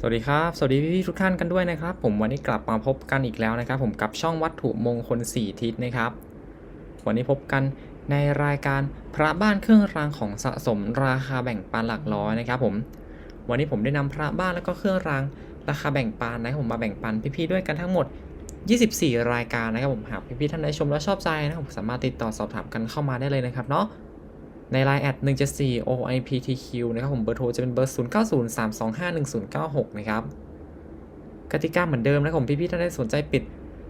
สวัสดีครับ สวัสดีพี่ๆทุกท่านกันด้วยนะครับ ผมวันนี้กลับมาพบกันอีกแล้วนะครับ ผมกับช่องวัตถุมงคล 4 ทิศนะครับ วันนี้พบกันในรายการพระบ้านเครื่องรางของสะสมราคาแบ่งปันหลักร้อยนะครับ ผม วันนี้ผมได้นำพระบ้านแล้วก็เครื่องรางราคาแบ่งปันนะครับผมมาแบ่งปันพี่ๆด้วยกันทั้งหมด 24 รายการนะครับผมหากพี่ๆท่านใดชมแล้วชอบใจนะครับผมสามารถติดต่อสอบถามกันเข้ามาได้เลยนะครับเนาะ ใน Line แอด174 OIPTQ นะครับผมเบอร์โทรจะเป็นเบอร์ 0903251096 นะครับกติกาเหมือนเดิมนะครับผมพี่ๆท่านใดสนใจปิด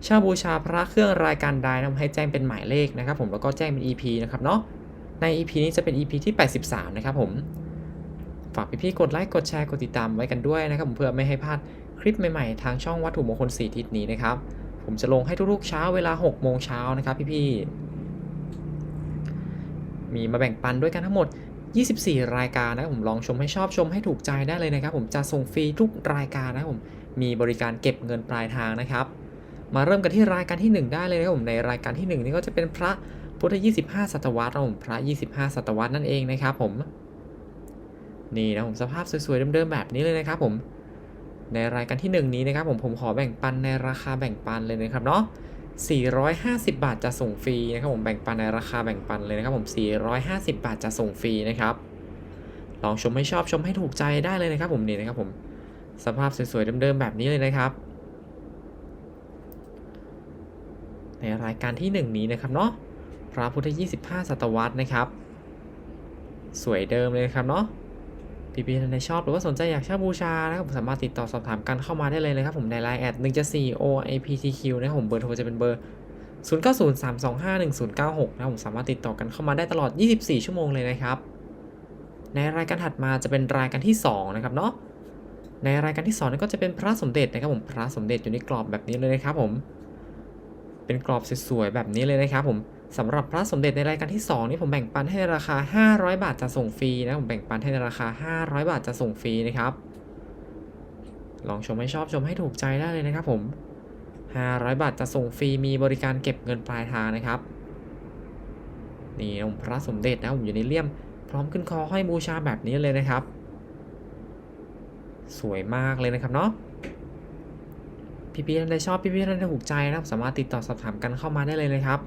เช่าบูชาพระเครื่องรายการใดนะให้แจ้งเป็นหมายเลขนะครับผมแล้วก็แจ้งเป็น EP นะครับเนาะใน EP นี้จะเป็น EP ที่ 83 นะครับผมฝากพี่ๆกดไลค์กดแชร์กดติดตามไว้กันด้วยนะครับผมเพื่อไม่ให้พลาดคลิปใหม่ๆ ทางช่องวัตถุมงคล4ทิศนี้นะครับผมจะลงให้ทุกๆเช้าเวลา 6 โมงเช้านะครับพี่ๆ มีมาแบ่งปันด้วยกันทั้งหมด 24 รายการนะครับผมลองชมให้ชอบชมให้ถูกใจได้เลยนะครับ ผมจะส่งฟรีทุกรายการนะครับผมมีบริการเก็บเงินปลายทางนะครับ มาเริ่มกันที่รายการที่ 1 ได้เลยนะครับผมในรายการที่ 1 นี่ก็จะเป็นพระพุทธ 25 ศตวรรษนะครับผมพระ 25 ศตวรรษนั่นเองนะครับผมนี่นะผมสภาพสวยๆเดิมๆแบบนี้เลยนะครับผมในรายการที่ 1 นี้นะครับผมผมขอแบ่งปันในราคาแบ่งปันเลยนะครับเนาะ 450 บาทจะส่งฟรีนะครับผมแบ่งปันในราคาแบ่งปันเลยนะครับผม 450 บาทจะส่งฟรีนะครับ ลองชมให้ชอบชมให้ถูกใจได้เลยนะครับผมนี่นะครับผมสภาพสวยๆเดิมๆแบบนี้เลยนะครับ ในรายการที่ 1 นี้นะครับเนาะพระพุทธ 25 ศตวรรษนะครับ สวยเดิมเลยครับเนาะ พี่ๆท่านใดชอบหรือว่าสนใจอยากเช่าบูชานะครับผมสามารถติดต่อสอบถามกันเข้ามาได้เลยนะครับผมใน Line แอด174 OIPTQ นะครับผมเบอร์โทรจะเป็นเบอร์ 0903251096 นะครับผมสามารถติดต่อกันเข้ามาได้ตลอด 24 ชั่วโมงเลยนะครับ ในรายการถัดมาจะเป็นรายการที่ 2 นะครับเนาะในรายการที่2นี่ก็จะเป็นพระสมเด็จนะครับผมพระสมเด็จอยู่ในกรอบแบบนี้เลยนะครับผมเป็นกรอบสวยๆแบบนี้เลยนะครับผม สำหรับพระสมเด็จในรายการที่ 2 นี่ผมแบ่งปันให้ในราคา 500 บาทจะส่งฟรีนะผมแบ่งปันให้ในราคา 500 บาทจะส่งฟรีนะครับ ลองชมให้ชอบชมให้ถูกใจได้เลยนะครับผม 500 บาทจะส่งฟรีมีบริการเก็บเงินปลายทางนะครับ นี่นะผมพระสมเด็จนะผมอยู่ในเลี่ยม พร้อมขึ้นคอห้อยบูชาแบบนี้เลยนะครับ สวยมากเลยนะครับเนาะพี่ๆท่านใดชอบพี่ๆท่านใดถูกใจนะสามารถติดต่อสอบถามกันเข้ามาได้เลยนะครับ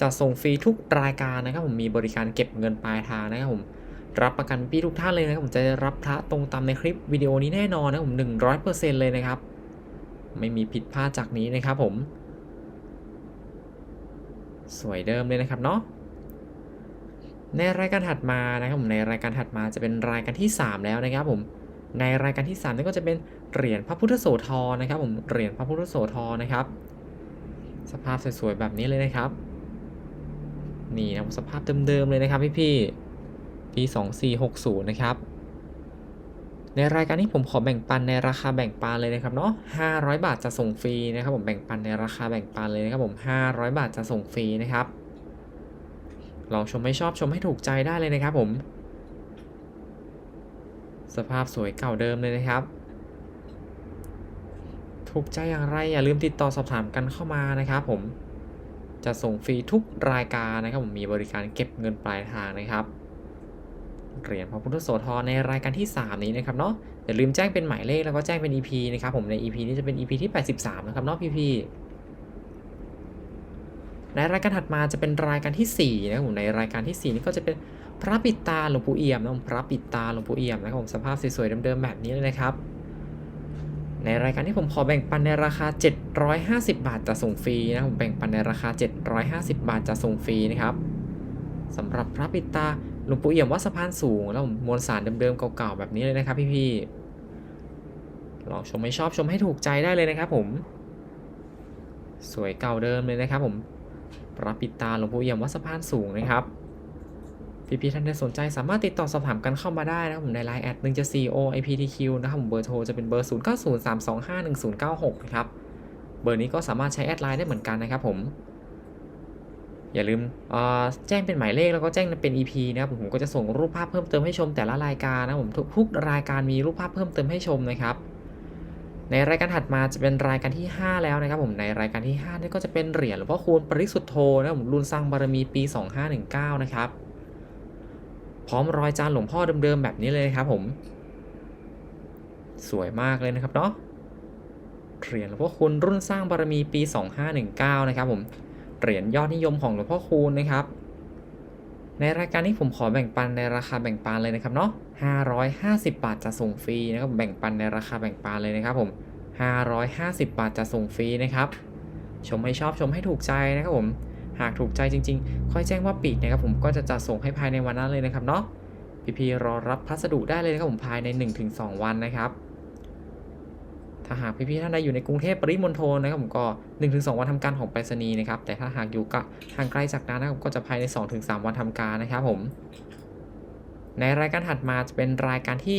จะส่งฟรีทุกรายการนะครับ ผมมีบริการเก็บเงินปลายทางนะครับผมรับประกันพี่ทุกท่านเลยนะครับผมจะได้รับพระตรงตามในคลิปวิดีโอนี้แน่นอนนะผมหนึ่งร้อยเปอร์เซ็นต์เลยนะครับ ไม่มีผิดพลาดจากนี้นะครับผม สวยเดิมเลยนะครับเนาะในรายการถัดมานะครับผมในรายการถัดมาจะเป็นรายการที่ 3 แล้วนะครับผมในรายการที่3นี่ก็จะเป็นเหรียญพระพุทธโสธรนะครับ ผมเหรียญพระพุทธโสธรนะครับ สภาพสวยๆแบบนี้เลยนะครับ นี่นะสภาพเดิมๆเลยนะครับพี่พี่ปี 2460 นะครับ ในรายการนี้ผมขอแบ่งปันในราคาแบ่งปันเลยนะครับเนาะ500 บาทจะส่งฟรีนะครับผมแบ่งปันในราคาแบ่งปันเลยนะครับผม 500 บาทจะส่งฟรีนะครับลองชมให้ชอบชมให้ถูกใจได้เลยนะครับผม สภาพสวยเก่าเดิมเลยนะครับ ถูกใจอย่างไรอย่าลืมติดต่อสอบถามกันเข้ามานะครับผม จะส่งฟรีทุกรายการนะครับผมมีบริการเก็บเงินปลายทางนะครับเหรียญพระพุทธโสธรในรายการที่ 3 นี้นะครับเนาะอย่าลืมแจ้งเป็นหมายเลขแล้วก็แจ้งเป็น EP นะครับผมใน EP นี้จะเป็น EP ที่ 83 นะครับเนาะพี่ๆในรายการถัดมาจะเป็นรายการที่4นะครับผมในรายการที่ 4 นี้ก็จะเป็นพระปิดตาหลวงปู่เอี่ยมนะผมพระปิดตาหลวงปู่เอี่ยมนะครับผมสภาพสวยๆเดิมๆแบบนี้เลยนะครับ ในรายการที่ผมขอแบ่งปันในราคา 750 บาทจะส่งฟรีนะผมแบ่งปันในราคา 750 บาทจะส่งฟรีนะครับสำหรับพระปิตาหลวงปู่เอี่ยมวัดสะพานสูง แล้วมวลสารเดิมๆเก่าๆแบบนี้เลยนะครับ พี่ๆลองชมให้ชอบชมให้ถูกใจได้เลยนะครับ ผม สวยเก่าเดิมเลยนะครับ ผมพระปิตาหลวงปู่เอี่ยมวัดสะพานสูงนะครับ พี่ๆท่านใดสนใจสามารถติดต่อสอบถามกันเข้ามาได้นะครับผมใน Line แอด174 OIPTQ นะครับผมเบอร์โทรจะเป็นเบอร์ 0903251096 นะครับ เบอร์นี้ก็สามารถใช้แอดไลน์ได้เหมือนกันนะครับผม อย่าลืมแจ้งเป็นหมายเลขแล้วก็แจ้งเป็น EP นะครับผมก็จะส่งรูปภาพเพิ่มเติมให้ชมแต่ละรายการนะครับผมทุกทุกรายการมีรูปภาพเพิ่มเติมให้ชมนะครับในรายการถัดมาจะเป็นรายการที่ 5 แล้วนะครับผมในรายการที่5นี่ก็จะเป็นเหรียญหลวงพ่อคูณปริสุทธโธนะครับผมรุ่นสร้างบารมีปี 2519 นะครับ พร้อมรอยจานหลวงพ่อเดิมๆแบบนี้เลยครับผม สวยมากเลยนะครับเนาะเหรียญหลวงพ่อคูณรุ่นสร้างบารมีปี 2519 นะครับผมเหรียญยอดนิยมของหลวงพ่อคูณนะครับในรายการนี้ผมขอแบ่งปันในราคาแบ่งปันเลยนะครับเนาะ550 บาทจะส่งฟรีนะครับแบ่งปันในราคาแบ่งปันเลยนะครับผม 550 บาทจะส่งฟรีนะครับ ชมให้ชอบชมให้ถูกใจนะครับผม หากถูกใจจริงๆ ค่อยแจ้งว่าปีกนะครับผมก็จะจัดส่งให้ภายในวันนั้นเลยนะครับเนาะพี่ๆรอรับพัสดุได้เลยนะครับผมภายใน 1-2 วันนะครับ ถ้าหากพี่ๆท่านใดอยู่ในกรุงเทพปริมณฑลนะครับผมก็ 1-2 วันทำการของไปรษณีย์นะครับแต่ถ้าหากอยู่ก็ทางไกลจากนั้นนะครับก็จะภายใน 2-3 วันทำการนะครับผมในรายการถัดมาจะเป็นรายการที่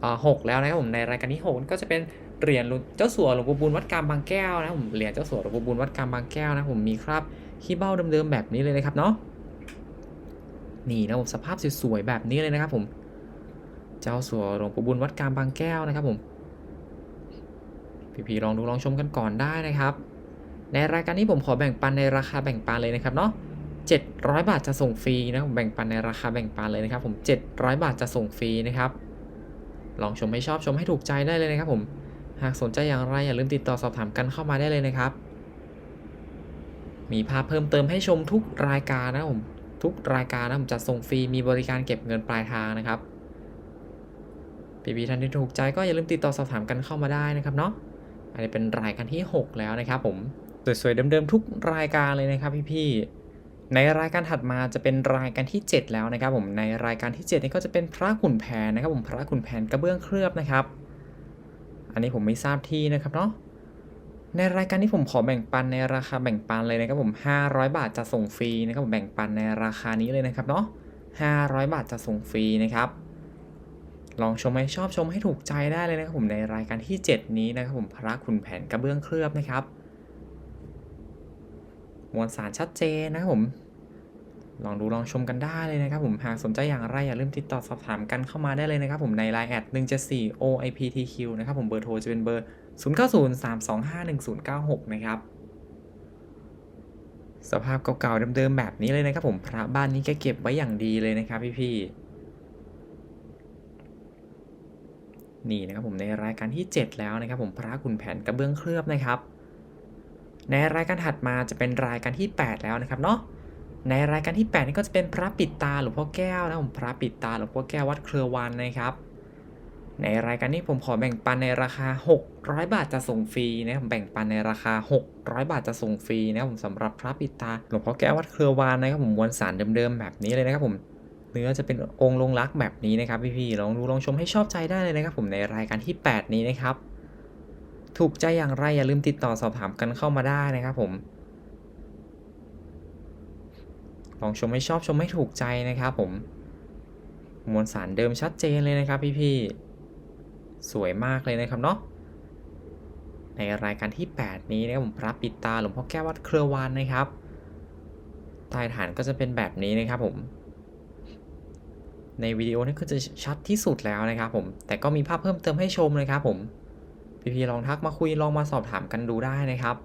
เอ่อ6แล้วนะครับผมในรายการที่6ก็จะเป็นเหรียญหลวงเจ้าสัวหลวงปู่บุญวัดกลางบางแก้วนะครับผมเหรียญเจ้าสัวหลวงปู่บุญวัดกลางบางแก้วนะครับผมมีคราบ ขี้เบ้าเดิมๆแบบนี้เลยนะครับเนาะนี่นะผมสภาพสวยๆแบบนี้เลยนะครับผม เจ้าสัวหลวงปู่บุญวัดกลางบางแก้วนะครับผมพี่ๆลองดูลองชมกันก่อนได้นะครับ ในรายการนี้ผมขอแบ่งปันในราคาแบ่งปันเลยนะครับเนาะ700 บาทจะส่งฟรีนะผมแบ่งปันในราคาแบ่งปันเลยนะครับ ผม 700 บาทจะส่งฟรีนะครับ ลองชมให้ชอบชมให้ถูกใจได้เลยนะครับผม หากสนใจอย่างไรอย่าลืมติดต่อสอบถามกันเข้ามาได้เลยนะครับ มีภาพเพิ่มเติมให้ชมทุกรายการนะผมทุกรายการนะผมจัดส่งฟรีมีบริการเก็บเงินปลายทางนะครับพี่ๆท่านที่ถูกใจก็อย่าลืมติดต่อสอบถามกันเข้ามาได้นะครับเนาะอันนี้เป็นรายการที่ 6 แล้วนะครับผมสวยๆเดิมๆทุกรายการเลยนะครับพี่ๆในรายการถัดมาจะเป็นรายการที่ 7 แล้วนะครับ ผมในรายการที่ 7 นี่ก็จะเป็นพระขุนแผนนะครับ ผมพระขุนแผนกระเบื้องเคลือบนะครับ อันนี้ผมไม่ทราบที่นะครับเนาะ ในรายการที่ผมขอแบ่งปันในราคาแบ่งปันเลยนะครับผม 500 บาทจะส่งฟรีนะครับผมแบ่งปันในราคานี้เลยนะครับเนาะ500 บาทจะส่งฟรีนะครับ ลองชมให้ชอบชมให้ถูกใจได้เลยนะครับผมในรายการที่ 7 นี้นะครับผมพระขุนแผนกระเบื้องเคลือบนะครับ มวลสารชัดเจนนะครับผมลองดูลองชมกันได้เลยนะครับผมหากสนใจอย่างไรอย่าลืมติดต่อสอบถามกันเข้ามาได้เลยนะครับผมใน Line แอด174 OIPTQ นะครับผมเบอร์โทรจะเป็นเบอร์ 0903251096 นะครับ สภาพเก่าๆเดิมๆแบบนี้เลยนะครับผมพระบ้านนี้แกเก็บไว้อย่างดีเลยนะครับพี่ๆนี่นะครับผมในรายการที่ 7 แล้วนะครับ ผมพระขุนแผนกระเบื้องเคลือบนะครับ ในรายการถัดมาจะเป็นรายการที่ 8 แล้วนะครับเนาะในรายการที่ 8 นี่ก็จะเป็นพระปิดตาหลวงพ่อแก้วนะครับผมพระปิดตาหลวงพ่อแก้ววัดเครือวันนะครับ ในรายการนี้ผมขอแบ่งปันในราคา 600 บาทจะส่งฟรีนะครับแบ่งปันในราคา 600 บาทจะส่งฟรีนะครับผมสำหรับพระปิตาหลวงพ่อแก้ววัดเครือวานนะครับผมมวลสารเดิมๆแบบนี้เลยนะครับผมเนื้อจะเป็นองค์ลงรักแบบนี้นะครับพี่ๆลองดูลองชมให้ชอบใจได้เลยนะครับผมในรายการที่ 8 นี้นะครับ ถูกใจอย่างไรอย่าลืมติดต่อสอบถามกันเข้ามาได้นะครับผมลองชมให้ชอบชมให้ถูกใจนะครับผมมวลสารเดิมชัดเจนเลยนะครับพี่ๆ สวยมากเลยนะครับเนาะในรายการที่ 8 นี้นะครับผมพระปิดตาหลวงพ่อแก้ววัดเครือวานนะครับใต้ฐานก็จะเป็นแบบนี้นะครับผมในวิดีโอนี้ก็จะชัดที่สุดแล้วนะครับผมแต่ก็มีภาพเพิ่มเติมให้ชมนะครับผมพี่ๆลองทักมาคุยลองมาสอบถามกันดูได้นะครับ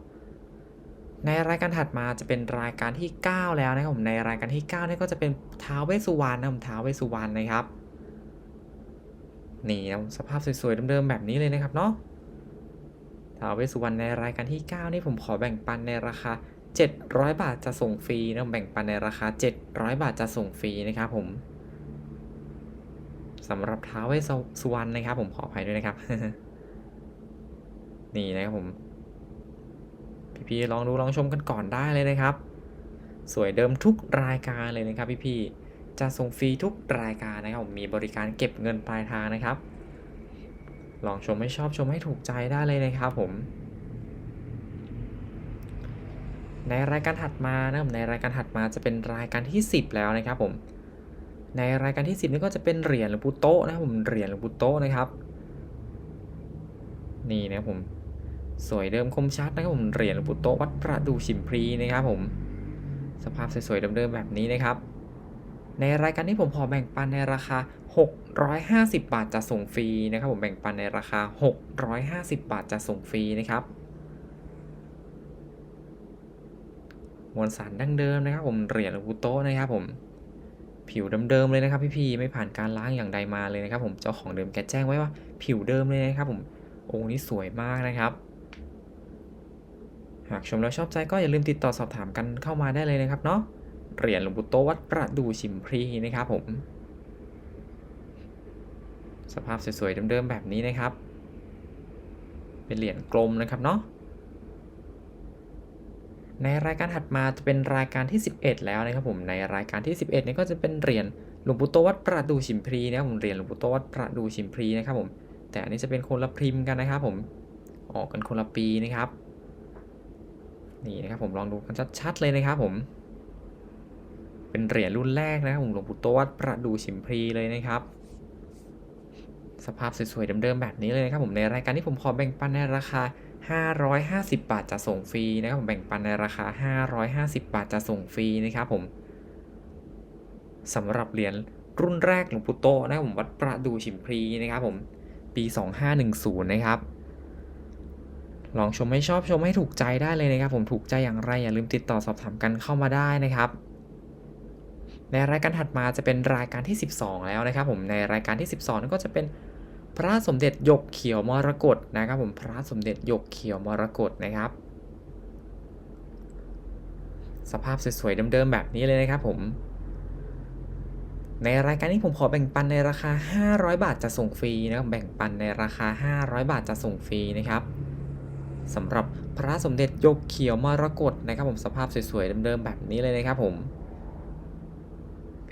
ในรายการถัดมาจะเป็นรายการที่ 9 แล้วนะครับผมในรายการที่9นี่ก็จะเป็นท้าวเวสุวรรณนะผมท้าวเวสสุวรรณนะครับ นี่สภาพสวยๆเดิมๆแบบนี้เลยนะครับเนาะท้าวเวสสุวรรณในรายการที่ 9 นี่ผมขอแบ่งปันในราคา 700 บาทจะส่งฟรีนะแบ่งปันในราคา 700 บาทจะส่งฟรีนะครับผมสำหรับท้าวเวสสุวรรณนะครับ ผมขออภัยด้วยนะครับ นี่นะครับผม พี่ๆลองดูลองชมกันก่อนได้เลยนะครับ สวยเดิมทุกรายการเลยนะครับพี่ๆ จะส่งฟรีทุกรายการนะครับผมมีบริการเก็บเงินปลายทางนะครับ ลองชมให้ชอบชมให้ถูกใจได้เลยนะครับผม ในรายการถัดมานะครับในรายการถัดมาจะเป็นรายการที่ 10 แล้วนะครับผมในรายการที่ 10 นี่ก็จะเป็นเหรียญหลวงปู่โตะนะครับผมเหรียญหลวงปู่โตะนะครับ นี่นะครับผมสวยเดิมคมชัดนะครับผมเหรียญหลวงปู่โตะวัดประดู่ฉิมพลีนะครับผมสภาพสวยๆเดิมๆแบบนี้นะครับ ในรายการที่ผมขอแบ่งปันในราคา 650 บาทจะส่งฟรีนะครับ ผมแบ่งปันในราคา 650 บาทจะส่งฟรีนะครับมวลสารดั้งเดิมนะครับ ผมเหรียญลูโตะนะครับ ผมผิวเดิมๆเลยนะครับ พี่ๆไม่ผ่านการล้างอย่างใดมาเลยนะครับ ผมเจ้าของเดิมแกแจ้งไว้ว่า ผิวเดิมเลยนะครับ ผมองค์นี้สวยมากนะครับ หากชมแล้วชอบใจก็อย่าลืมติดต่อสอบถามกันเข้ามาได้เลยนะครับเนาะ เหรียญหลวงปู่โตวัดประดู่ชิมพรีนะครับผม สภาพสวยๆเดิมๆแบบนี้นะครับ เป็นเหรียญกลมนะครับเนาะในรายการถัดมาจะเป็นรายการที่ 11 แล้วนะครับผมในรายการที่ 11เนี่ยก็จะเป็นเหรียญหลวงปู่โตวัดประดู่ชิมพรีนะครับผมเหรียญหลวงปู่โตวัดประดู่ชิมพรีนะครับผมแต่อันนี้จะเป็นคนละพิมพ์กันนะครับผมออกกันคนละปีนะครับนี่นะครับผมลองดูกันชัดๆเลยนะครับผม เป็นเหรียญรุ่นแรกนะครับผมหลวงปู่โตวัดประดู่ชิมพรีเลยนะครับ สภาพสวยๆเดิมๆแบบนี้เลยนะครับผมในรายการที่ผมขอแบ่งปันในราคา 550 บาทจะส่งฟรีนะครับผมแบ่งปันในราคา 550 บาทจะส่งฟรีนะครับผมสำหรับเหรียญรุ่นแรกหลวงปู่โตนะครับผมวัดประดูฉิมพรีนะครับผมปี 2510 นะครับลองชมให้ชอบชมให้ถูกใจได้เลยนะครับ ผมถูกใจอย่างไรอย่าลืมติดต่อสอบถามกันเข้ามาได้นะครับ ในรายการถัดมาจะเป็นรายการที่ 12 แล้วนะครับผมในรายการที่ 12นั่นก็จะเป็นพระสมเด็จหยกเขียวมรกตนะครับผมพระสมเด็จหยกเขียวมรกตนะครับ สภาพสวยๆเดิมๆแบบนี้เลยนะครับผมในรายการนี้ผมขอแบ่งปันในราคา 500 บาทจะส่งฟรีนะครับ แบ่งปันในราคา 500 บาทจะส่งฟรีนะครับสำหรับพระสมเด็จยกเขียวมรกตนะครับ ผมสภาพสวยๆเดิมๆแบบนี้เลยนะครับผม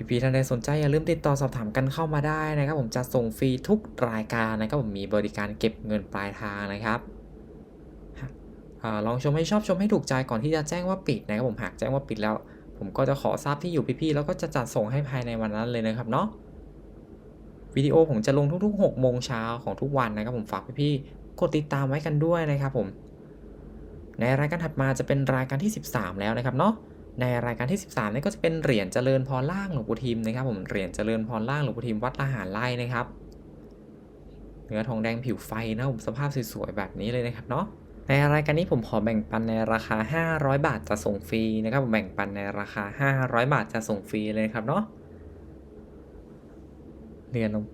พี่ๆท่านใดสนใจอย่าลืมติดต่อสอบถามกันเข้ามาได้นะครับ ผมจะส่งฟรีทุกรายการนะครับผมมีบริการเก็บเงินปลายทางนะครับอลองชมให้ชอบชมให้ถูกใจก่อนที่จะแจ้งว่าปิดนะครับผมหากแจ้งว่าปิดแล้ว ผมก็จะขอทราบที่อยู่พี่ๆแล้วก็จะจัดส่งให้ภายในวันนั้นเลยนะครับเนาะวิดีโอผมจะลงทุกๆ6โมงเช้าของทุกวันนะครับผมฝากพี่ๆกดติดตามไว้กันด้วยนะครับผม ในรายการถัดมาจะเป็นรายการที่ 13 แล้วนะครับเนาะ ในรายการที่ 13นี่ก็จะเป็นเหรียญเจริญพรล่างหลวงปู่ทิมนะครับผมเหรียญเจริญพรล่างหลวงปู่ทิมวัดละหารไร่นะครับเนื้อทองแดงผิวไฟนะผมสภาพสวยๆแบบนี้เลยนะครับเนาะในรายการนี้ผมขอแบ่งปันในราคา 500 บาทจะส่งฟรีนะครับผมแบ่งปันในราคา 500 บาทจะส่งฟรีเลยครับเนาะเหรียญหลวง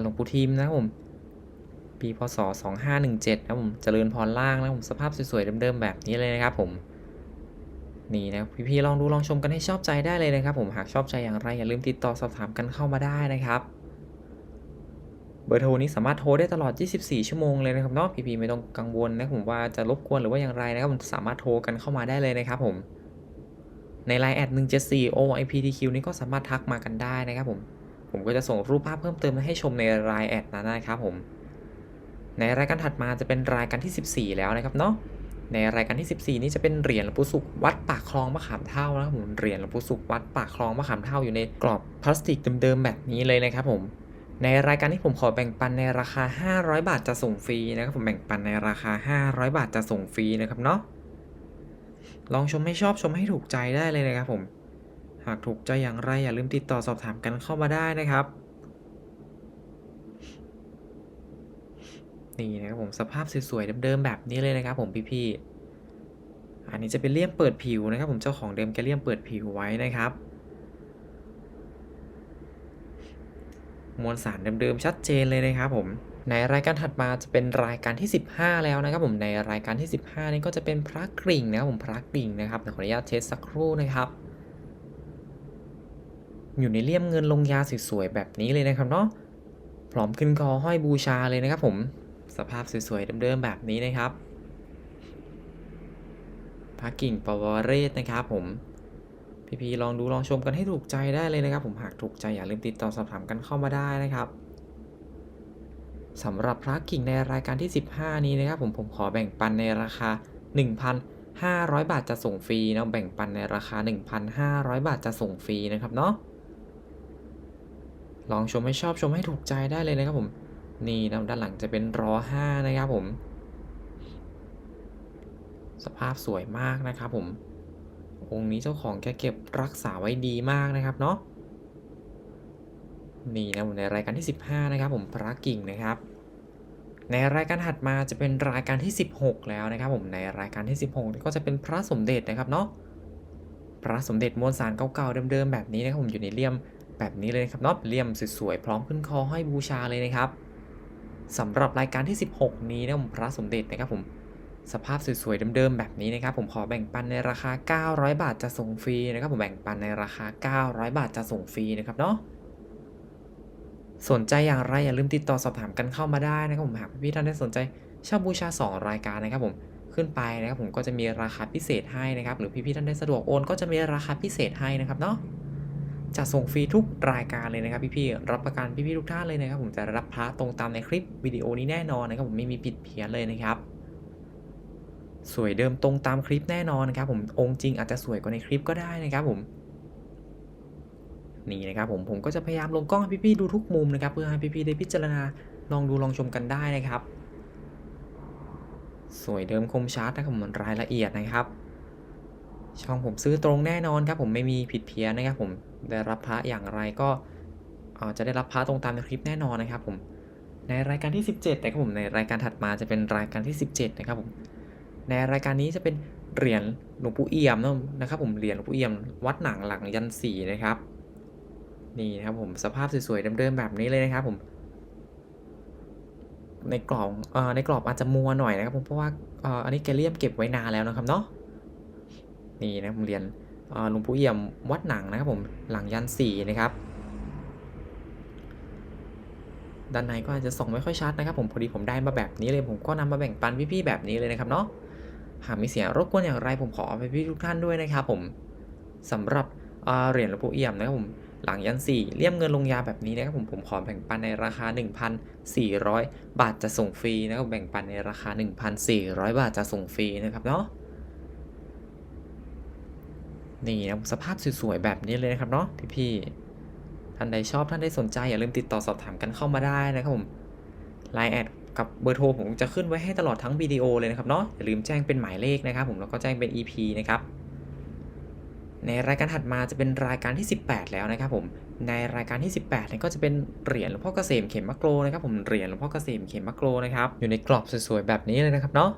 หลวงปู่ทิมนะครับผมปีพศ2517นะครับผมเจริญพรล่างนะผมสภาพสวยๆเดิมๆแบบนี้เลยนะครับผม นี่นะพี่ๆลองดูลองชมกันให้ชอบใจได้เลยนะครับ ผมหากชอบใจอย่างไรอย่าลืมติดต่อสอบถามกันเข้ามาได้นะครับเบอร์โทรนี้สามารถโทรได้ตลอด 24 ชั่วโมงเลยนะครับเนาะพี่ๆไม่ต้องกังวลนะผมว่าจะรบกวนหรือว่าอย่างไรนะครับผมสามารถโทรกันเข้ามาได้เลยนะครับผมใน Line แอด174 OIPTQ นี้ก็สามารถทักมากันได้นะครับผมผมก็จะส่งรูปภาพเพิ่มเติมให้ชมใน Line แอดนั้นนะครับผมในรายการถัดมาจะเป็นรายการที่ 14 แล้วนะครับเนาะ ในรายการที่ 14 นี้จะเป็นเหรียญหลวงปู่สุขวัดปากคลองมะขามเท่านะครับผมเหรียญหลวงปู่สุขวัดปากคลองมะขามเท่าอยู่ในกรอบพลาสติกเดิมๆแบบนี้เลยนะครับผมในรายการที่ผมขอแบ่งปันในราคา 500 บาทจะส่งฟรีนะครับผมแบ่งปันในราคา 500 บาทจะส่งฟรีนะครับเนาะลองชมให้ชอบชมให้ถูกใจได้เลยนะครับผม หากถูกใจอย่างไรอย่าลืมติดต่อสอบถามกันเข้ามาได้นะครับ นี่นะครับผมสภาพสวยๆเดิมๆแบบนี้เลยนะครับผมพี่ๆอันนี้จะเป็นเลี่ยมเปิดผิวนะครับ ผมเจ้าของเดิมแกเลี่ยมเปิดผิวไว้นะครับ มวลสารเดิมๆชัดเจนเลยนะครับผมในรายการถัดมาจะเป็นรายการที่ 15 แล้วนะครับ ผมในรายการที่ 15 นี้ก็จะเป็นพระกริ่งนะครับผมพระกริ่งนะครับขออนุญาตเทสสักครู่นะครับ อยู่ในเลี่ยมเงินลงยาสวยๆแบบนี้เลยนะครับเนาะพร้อมขึ้นคอห้อยบูชาเลยนะครับผม สภาพสวยๆเดิมๆแบบนี้นะครับพระกิ่งปวเรศนะครับผมพี่ๆลองดูลองชมกันให้ถูกใจได้เลยนะครับ ผมหากถูกใจอย่าลืมติดต่อสอบถามกันเข้ามาได้นะครับสำหรับพระกิ่งในรายการที่ 15 นี้นะครับ ผมผมขอแบ่งปันในราคา 1,500 บาทจะส่งฟรีนะแบ่งปันในราคา 1,500 บาทจะส่งฟรีนะครับเนาะลองชมให้ชอบชมให้ถูกใจได้เลยนะครับผม นี่นะด้านหลังจะเป็นรอ5นะครับผม สภาพสวยมากนะครับผม องค์นี้เจ้าของแกเก็บรักษาไว้ดีมากนะครับเนาะนี่นะในรายการที่ 15 นะครับผมพระกิ่งนะครับ ในรายการถัดมาจะเป็นรายการที่ 16 แล้วนะครับผมในรายการที่ 16 ก็จะเป็นพระสมเด็จนะครับเนาะพระสมเด็จมวลสารเก่าๆเดิมๆแบบนี้นะครับผมอยู่ในเลี่ยมแบบนี้เลยครับเนาะเลี่ยมสวยๆพร้อมขึ้นคอห้อยบูชาเลยนะครับ สำหรับรายการที่ 16 นี้นะผมพระสมเด็จนะครับผมสภาพสวยๆเดิมๆแบบนี้นะครับผมขอแบ่งปันในราคา 900 บาทจะส่งฟรีนะครับผมแบ่งปันในราคา 900 บาทจะส่งฟรีนะครับเนาะสนใจอย่างไรอย่าลืมติดต่อสอบถามกันเข้ามาได้นะครับผมหากพี่ๆท่านได้สนใจเช่าบูชา 2 รายการนะครับผมขึ้นไปนะครับผมก็จะมีราคาพิเศษให้นะครับหรือพี่ๆท่านได้สะดวกโอนก็จะมีราคาพิเศษให้นะครับเนาะ จะส่งฟรีทุกรายการเลยนะครับพี่ๆรับประกันพี่ๆทุกท่านเลยนะครับ ผมจะรับพระตรงตามในคลิปวิดีโอนี้แน่นอนนะครับผมไม่มีผิดเพี้ยนเลยนะครับ สวยเดิมตรงตามคลิปแน่นอนนะครับผมองค์จริงอาจจะสวยกว่าในคลิปก็ได้นะครับผมนี่นะครับผมผมก็จะพยายามลงกล้องให้พี่ๆดูทุกมุมนะครับ เพื่อให้พี่ๆได้พิจารณาลองดูลองชมกันได้นะครับ สวยเดิมคมชัดนะครับผมรายละเอียดนะครับ ช่องผมซื้อตรงแน่นอนครับผมไม่มีผิดเพี้ยนนะครับผมได้รับพระอย่างไรก็จะได้รับพระตรงตามในคลิปแน่นอนนะครับผมในรายการที่ 17นะครับผมในรายการถัดมาจะเป็นรายการที่ 17 นะครับผมในรายการนี้จะเป็นเหรียญหลวงปู่เอี่ยมนะครับผมเหรียญหลวงปู่เอี่ยมวัดหนังหลังยันสีนะครับนี่นะครับผมสภาพสวยๆเดิมๆแบบนี้เลยนะครับผมในกรอบเอ่อในกรอบอาจจะมัวหน่อยนะครับผมเพราะว่าอันนี้แกเลียมเก็บไว้นานแล้วนะครับเนาะ นี่นะผมเรียนหลวงปู่เอี่ยมวัดหนังนะครับผมหลังยันสี่นะครับ ด้านในก็อาจจะส่องไม่ค่อยชัดนะครับ ผมพอดีผมได้มาแบบนี้เลยผมก็นำมาแบ่งปันพี่ๆแบบนี้เลยนะครับเนาะหากมีเสียงรบกวนอย่างไรผมขออภัยพี่ทุกท่านด้วยนะครับผมสำหรับเอ่อเหรียญหลวงปู่เอี่ยมนะครับผมหลังยันสี่เลี่ยมเงินลงยาแบบนี้นะครับผมผมขอแบ่งปันในราคา 1,400 บาทจะส่งฟรีนะครับแบ่งปันในราคา 1,400 บาทจะส่งฟรีนะครับเนาะ นี่นะสภาพสวยๆแบบนี้เลยนะครับเนาะพี่ๆท่านใดชอบท่านใดสนใจอย่าลืมติดต่อสอบถามกันเข้ามาได้นะครับผมไลน์แอดกับเบอร์โทรผมจะขึ้นไว้ให้ตลอดทั้งวิดีโอเลยนะครับเนาะอย่าลืมแจ้งเป็นหมายเลขนะครับผมแล้วก็แจ้งเป็น EP นะครับในรายการถัดมาจะเป็นรายการที่ 18 แล้วนะครับผมในรายการที่ 18เนี่ยก็จะเป็นเหรียญหลวงพ่อเกษมเข็มมะโกรนะครับผมเหรียญหลวงพ่อเกษมเข็มมะโกรนะครับอยู่ในกรอบสวยๆแบบนี้เลยนะครับเนาะ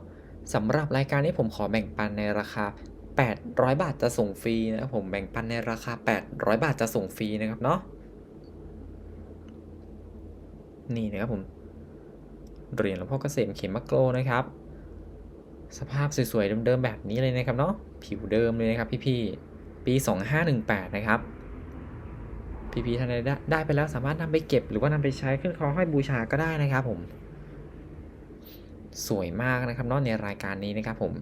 สำหรับรายการนี้ผมขอแบ่งปันในราคา 800 บาทจะส่งฟรีนะครับผมแบ่งปันในราคา 800 บาทจะส่งฟรีนะครับเนาะนี่นะครับผมเหรียญหลวงพ่อเกษมเข็มมะโกรนะครับ สภาพสวยๆเดิมๆแบบนี้เลยนะครับเนาะผิวเดิมเลยนะครับพี่ๆปี 2518 นะครับพี่ๆท่านใดได้ได้ไปแล้วสามารถนำไปเก็บหรือว่านำไปใช้ขึ้นคอห้อยบูชาก็ได้นะครับผม สวยมากนะครับเนาะในรายการนี้นะครับผม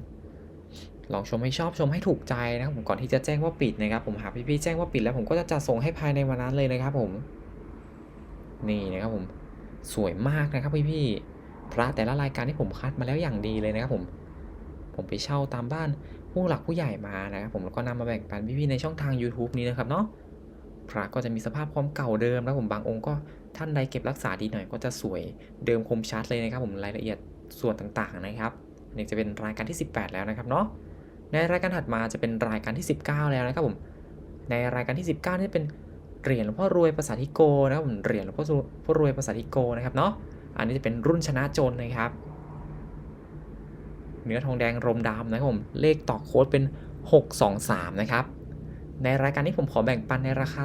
ลองชมให้ชอบชมให้ถูกใจนะครับผมก่อนที่จะแจ้งว่าปิดนะครับ ผมหาพี่ๆแจ้งว่าปิดแล้วผมก็จะจัดส่งให้ภายในวันนั้นเลยนะครับผม นี่นะครับผมสวยมากนะครับพี่ๆพระแต่ละรายการที่ผมคัดมาแล้วอย่างดีเลยนะครับผมผมไปเช่าตามบ้านผู้หลักผู้ใหญ่มานะครับผมแล้วก็นำมาแบ่งปันพี่ๆในช่องทาง YouTube นี้นะครับเนาะพระก็จะมีสภาพความเก่าเดิมแล้วผมบางองค์ก็ท่านใดเก็บรักษาดีหน่อยก็จะสวยเดิมคมชัดเลยนะครับ ผมรายละเอียดส่วนต่างๆนะครับนี่จะเป็นรายการที่ 18 แล้วนะครับเนาะ ในรายการถัดมาจะเป็นรายการที่ 19 แล้วนะครับผม ในรายการที่ 19 นี่เป็นเหรียญหลวงพ่อรวยภาษาทิโกนะครับผมเหรียญหลวงพ่อพ่อรวยภาษาทิโกนะครับเนาะ อันนี้จะเป็นรุ่นชนะจนนะครับ เนื้อทองแดงรมดำนะครับผม เลขต่อโค้ดเป็น 623 นะครับ ในรายการนี้ผมขอแบ่งปันในราคา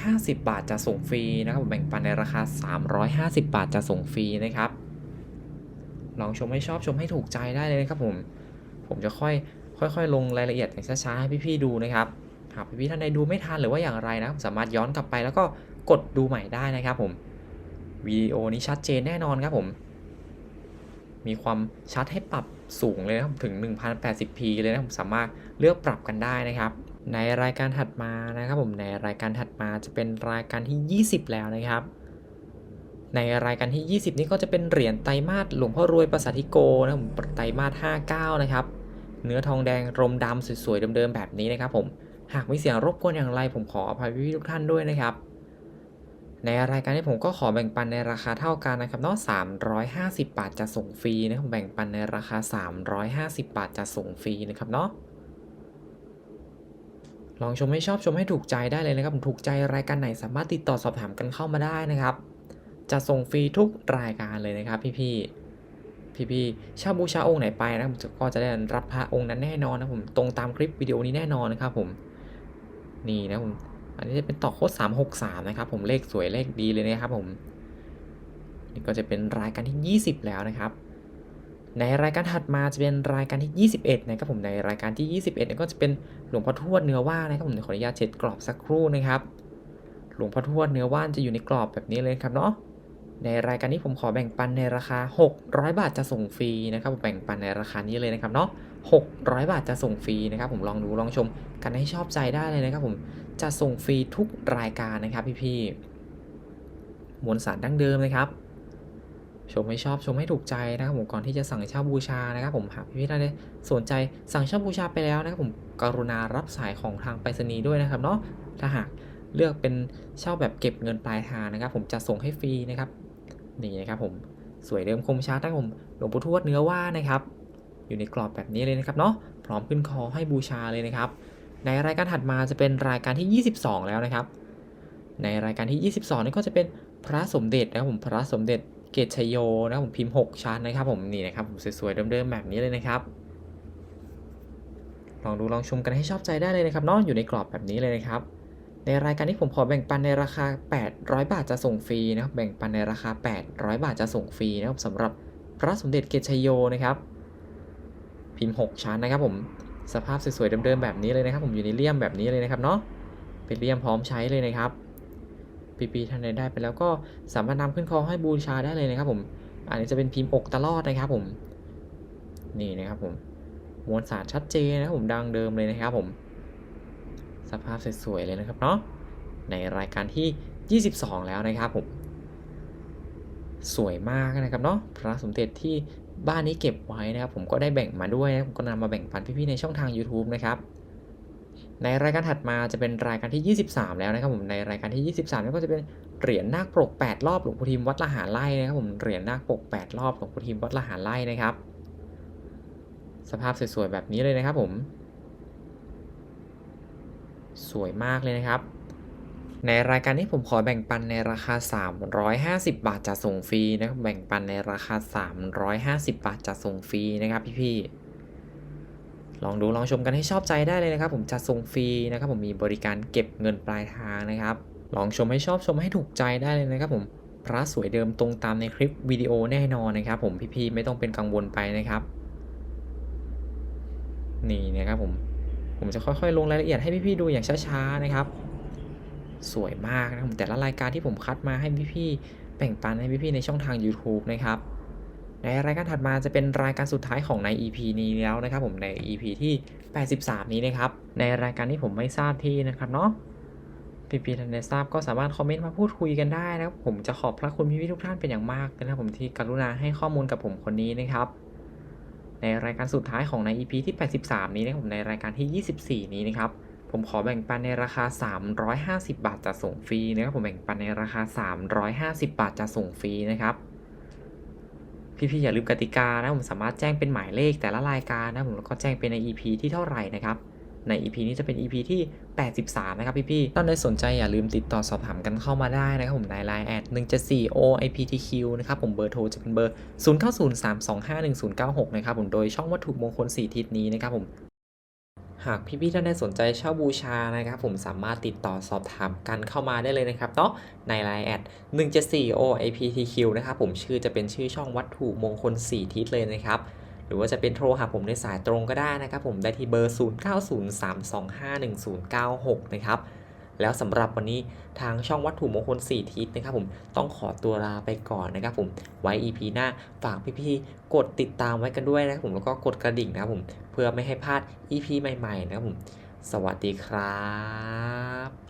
350 บาทจะส่งฟรีนะครับผมแบ่งปันในราคา 350 บาทจะส่งฟรีนะครับ ลองชมให้ชอบชมให้ถูกใจได้เลยนะครับผม ผมจะค่อย ค่อยๆ ลงรายละเอียดอย่างช้าๆให้พี่ๆดูนะครับหากพี่ๆท่านใดดูไม่ทันหรือว่าอย่างไรนะสามารถย้อนกลับไปแล้วก็กดดูใหม่ได้นะครับผมวิดีโอนี้ชัดเจนแน่นอนครับผม มีความชัดให้ปรับสูงเลยนะครับถึง 1080p เลยนะผมสามารถเลือกปรับกันได้นะครับ ในรายการถัดมานะครับผมในรายการถัดมาจะเป็นรายการที่ 20 แล้วนะครับในรายการที่ 20 นี้ก็จะเป็นเหรียญไตรมาสหลวงพ่อรวยประสาธิโกนะผมไตรมาส59 นะครับ เนื้อทองแดงรมดำสวยๆเดิมๆแบบนี้นะครับผมหากมีเสียงรบกวนอย่างไรผมขออภัยพี่ๆทุกท่านด้วยนะครับ ในรายการนี้ผมก็ขอแบ่งปันในราคาเท่ากันนะครับเนาะ350 บาทจะส่งฟรีนะครับแบ่งปันในราคา 350 บาทจะส่งฟรีนะครับเนาะลองชมให้ชอบชมให้ถูกใจได้เลยนะครับถูกใจรายการไหนสามารถติดต่อสอบถามกันเข้ามาได้นะครับ จะส่งฟรีทุกรายการเลยนะครับพี่ๆ พี่ๆเช่าบูชาองค์ไหนไปนะครับก็จะได้รับพระองค์นั้นแน่นอนนะผมตรงตามคลิปวิดีโอนี้แน่นอนนะครับผมนี่นะผมอันนี้จะเป็นต่อโค้ด363 นะครับผมเลขสวยเลขดีเลยนะครับผมนี่ก็จะเป็นรายการที่ 20 แล้วนะครับในรายการถัดมาจะเป็นรายการที่ 21 นะครับผมในรายการที่ 21เนี่ยก็จะเป็นหลวงพ่อทวดเนื้อว่านนะครับผมขออนุญาตเช็ดกรอบสักครู่นะครับ หลวงพ่อทวดเนื้อว่านจะอยู่ในกรอบแบบนี้เลยครับเนาะ ในรายการนี้ผมขอแบ่งปันในราคา 600 บาทจะส่งฟรีนะครับผมแบ่งปันในราคานี้เลยนะครับเนาะ600 บาทจะส่งฟรีนะครับผมลองดูลองชมกันให้ชอบใจได้เลยนะครับผมจะส่งฟรีทุกรายการนะครับพี่ๆมวลสารดั้งเดิมนะครับ ชมให้ชอบชมให้ถูกใจนะครับผมก่อนที่จะสั่งเช่าบูชานะครับผมหากพี่ๆท่านใดสนใจสั่งเช่าบูชาไปแล้วนะครับผมกรุณารับสายของทางไปรษณีย์ด้วยนะครับเนาะถ้าหากเลือกเป็นเช่าแบบเก็บเงินปลายทางนะครับ ผมจะส่งให้ฟรีนะครับ นี่นะครับผมสวยเดิมคมชัดนะครับผมหลวงปู่ทวดเนื้อว่านะครับ อยู่ในกรอบแบบนี้เลยนะครับเนาะพร้อมขึ้นคอให้บูชาเลยนะครับ ในรายการถัดมาจะเป็นรายการที่ 22 แล้วนะครับ ในรายการที่ 22นี่ก็จะเป็นพระสมเด็จนะครับผมพระสมเด็จเกตชโยนะครับผมพิมพ์ 6ชั้นนะครับผมนี่นะครับผมสวยๆเดิมๆแบบนี้เลยนะครับลองดูลองชมกันให้ชอบใจได้เลยนะครับเนาะอยู่ในกรอบแบบนี้เลยนะครับ ในรายการที่ผมขอแบ่งปันในราคา 800 บาทจะส่งฟรีนะครับ แบ่งปันในราคา 800 บาทจะส่งฟรีนะครับสำหรับพระสมเด็จเกชโยนะครับ พิมพ์ 6 ชั้นนะครับ ผมสภาพสวยๆเดิมๆแบบนี้เลยนะครับ ผมอยู่ในเลี่ยมแบบนี้เลยนะครับเนาะเป็นเลี่ยมพร้อมใช้เลยนะครับ ปีๆท่านใดได้ไปแล้วก็สามารถนำขึ้นคอให้บูชาได้เลยนะครับ ผม อันนี้จะเป็นพิมพ์อกตลอดนะครับ ผมนี่นะครับผมมวลสารชัดเจนนะครับผมดังเดิมเลยนะครับผม สภาพสวยๆเลยนะครับเนาะในรายการที่ 22 แล้วนะครับผมสวยมากนะครับเนาะพระสมเด็จที่บ้านนี้เก็บไว้นะครับ ผมก็ได้แบ่งมาด้วยนะผมก็นำมาแบ่งปันพี่ๆในช่องทาง YouTube นะครับในรายการถัดมาจะเป็นรายการที่ 23 แล้วนะครับผมในรายการที่ 23นี่ก็จะเป็นเหรียญนาคปก 8 รอบหลวงปู่ทิมวัดละหารไร่นะครับผมเหรียญนาคปก 8 รอบหลวงปู่ทิมวัดละหารไร่นะครับ สภาพสวยๆแบบนี้เลยนะครับผม สวยมากเลยนะครับ ในรายการนี้ผมขอแบ่งปันในราคา 350 บาทจะส่งฟรีนะครับแบ่งปันในราคา 350 บาทจะส่งฟรีนะครับพี่ๆลองดูลองชมกันให้ชอบใจได้เลยนะครับ ผมจะส่งฟรีนะครับ ผมมีบริการเก็บเงินปลายทางนะครับ ลองชมให้ชอบชมให้ถูกใจได้เลยนะครับ ผมพระสวยเดิมตรงตามในคลิปวิดีโอแน่นอนนะครับ ผมพี่ๆไม่ต้องเป็นกังวลไปนะครับ นี่นะครับผม ผมจะค่อยๆ ลงรายละเอียดให้พี่ๆดูอย่างช้าๆนะครับ สวยมากนะครับผมแต่ละรายการที่ผมคัดมาให้พี่ๆแบ่งปันให้พี่ๆในช่องทาง YouTube นะครับในรายการถัดมาจะเป็นรายการสุดท้ายของใน EP นี้แล้วนะครับผมใน EP ที่ 83 นี้นะครับ ในรายการที่ผมไม่ทราบที่นะครับเนาะพี่ๆท่านใดทราบก็สามารถคอมเมนต์มาพูดคุยกันได้นะครับผมจะขอบพระคุณพี่ๆทุกท่านเป็นอย่างมากนะครับผมที่กรุณาให้ข้อมูลกับผมคนนี้นะครับ ในรายการสุดท้ายของใน EP ที่ 83 นี้นะครับผมในรายการที่ 24 นี้นะครับผมขอแบ่งปันในราคา 350 บาทจะส่งฟรีนะครับผมแบ่งปันในราคา 350 บาทจะส่งฟรีนะครับพี่ๆอย่าลืมกติกานะผมสามารถแจ้งเป็นหมายเลขแต่ละรายการนะผมแล้วก็แจ้งเป็นใน EP ที่เท่าไหร่นะครับ ใน EP นี้จะเป็น EP ที่ 83 นะครับพี่ๆท่านใดสนใจอย่าลืมติดต่อสอบถามกันเข้ามาได้นะครับผมใน Line แอด174 OIPTQ นะครับผมเบอร์โทรจะเป็นเบอร์ 0903251096 นะครับผมโดยช่องวัตถุมงคล 4 ทิศนี้นะครับผมหากพี่ๆท่านใดสนใจเช่าบูชานะครับผมสามารถติดต่อสอบถามกันเข้ามาได้เลยนะครับเนาะใน Line แอด174 OIPTQ นะครับผมชื่อจะเป็นชื่อช่องวัตถุมงคล 4 ทิศเลยนะครับ หรือว่าจะเป็นโทรหาผมในสายตรงก็ได้นะครับผมได้ที่เบอร์ 0903251096 นะครับแล้วสำหรับวันนี้ทางช่องวัตถุมงคล 4 ทิศนะครับผมต้องขอตัวลาไปก่อนนะครับผมไว้ EP หน้าฝากพี่ๆกดติดตามไว้กันด้วยนะครับผมแล้วก็กดกระดิ่งนะครับผมเพื่อไม่ให้พลาด EP ใหม่ๆนะครับผมสวัสดีครับ